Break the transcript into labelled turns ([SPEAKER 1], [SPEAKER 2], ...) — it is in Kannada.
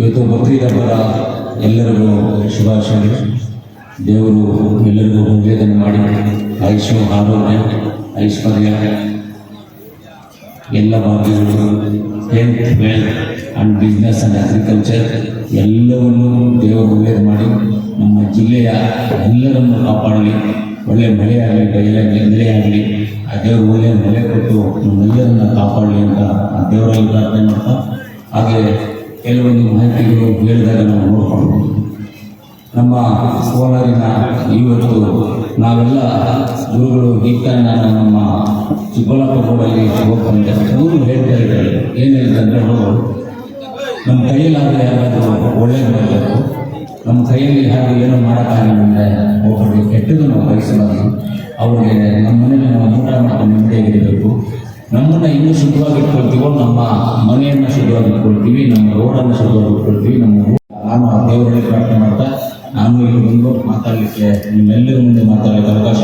[SPEAKER 1] ಇವತ್ತು ಬಕ್ರೀದ್ ಹಬ್ಬದ ಎಲ್ಲರಿಗೂ ಶುಭಾಶಯಗಳು ದೇವರು ಎಲ್ಲರಿಗೂ ಒಳ್ಳೆಯದನ್ನು ಮಾಡಿ. ಐಶ್ವರ್ಯ, ಆರೋಗ್ಯ, ಐಶ್ವರ್ಯ. ಎಲ್ಲ ಭಾಗ್ಯಗಳು health wealth and business and agriculture ಎಲ್ಲವನ್ನು ದೇವರು ಒಳ್ಳೆಯದು ಮಾಡಿ ನಮ್ಮ ಜಿಲ್ಲೆಯ ಎಲ್ಲರನ್ನು ಕಾಪಾಡಲಿ. ಒಳ್ಳೆಯ ಮಳೆಯಾಗಲಿ ಬಯಲಾಗಲಿ ಮಳೆಯಾಗಲಿ ಆ ದೇವರು ಒಳ್ಳೆಯ ಮಳೆ ಕೊಟ್ಟು ನಮ್ಮೆಲ್ಲರನ್ನ ಕಾಪಾಡಲಿ ಅಂತ ಆ ದೇವರಲ್ಲಿ ಪ್ರಾರ್ಥನೆ ಮಾಡ್ತಾ. ಹಾಗೆ ಕೆಲವೊಂದು ಮಾಹಿತಿಗಳು ಹೇಳಿದಾಗ ನಾವು ನೋಡ್ಕೊಂಡು ನಮ್ಮ ಕೋಲಾರಿನ ಇವತ್ತು ನಾವೆಲ್ಲ ಗುರುಗಳು ಈಗ ನಾನು ನಮ್ಮ ಚಿಕ್ಕಬಳ್ಳಾಪುರ ರೋಡಲ್ಲಿ ಹೋಗ್ತಾರೆ ಅವರು ಹೇಳ್ತಾ ಇದ್ದಾರೆ ಏನು ಹೇಳ್ತಂದ್ರೆ ಅವರು ನಮ್ಮ ಕೈಯಲ್ಲಾದರೆ ಯಾರಾದರೂ ಒಳ್ಳೇದು ನಮ್ಮ ಕೈಯಲ್ಲಿ ಹಾಗೆ ಏನು ಮಾಡೋಕ್ಕಾಗಲ್ಲ ಅಂದರೆ ಒಬ್ಬರಿಗೆ ಕೆಟ್ಟದ್ದು ನಾವು ಅವ್ರಿಗೆ ನಮ್ಮ ಮನೇಲಿ ನಾವು ಊಟ ಮಾಡ್ಕೊಂಡು ನೆಮ್ಮದಿಯಾಗಿರಬೇಕು. ನಮ್ಮನ್ನು ಇನ್ನೂ ಶುದ್ಧವಾಗಿ ಇಟ್ಕೊಳ್ತೀವೋ, ನಮ್ಮ ಮನೆಯನ್ನ ಶುದ್ಧವಾಗಿ ಇಟ್ಕೊಳ್ತೀವಿ, ನಮ್ಮ ರೋಡನ್ನು ಶುದ್ಧವಾಗಿ ಇಟ್ಕೊಳ್ತೀವಿ, ನಮ್ಮ ನಾನು ಆ ದೇವರಲ್ಲಿ ಪ್ರಾರ್ಥನೆ ಮಾಡ್ತಾ, ನಾನು ಇಲ್ಲಿ ಬಂದು ಮಾತಾಡಲಿಕ್ಕೆ, ನಿಮ್ಮೆಲ್ಲರ ಮುಂದೆ ಮಾತಾಡಲಿಕ್ಕೆ ಅವಕಾಶ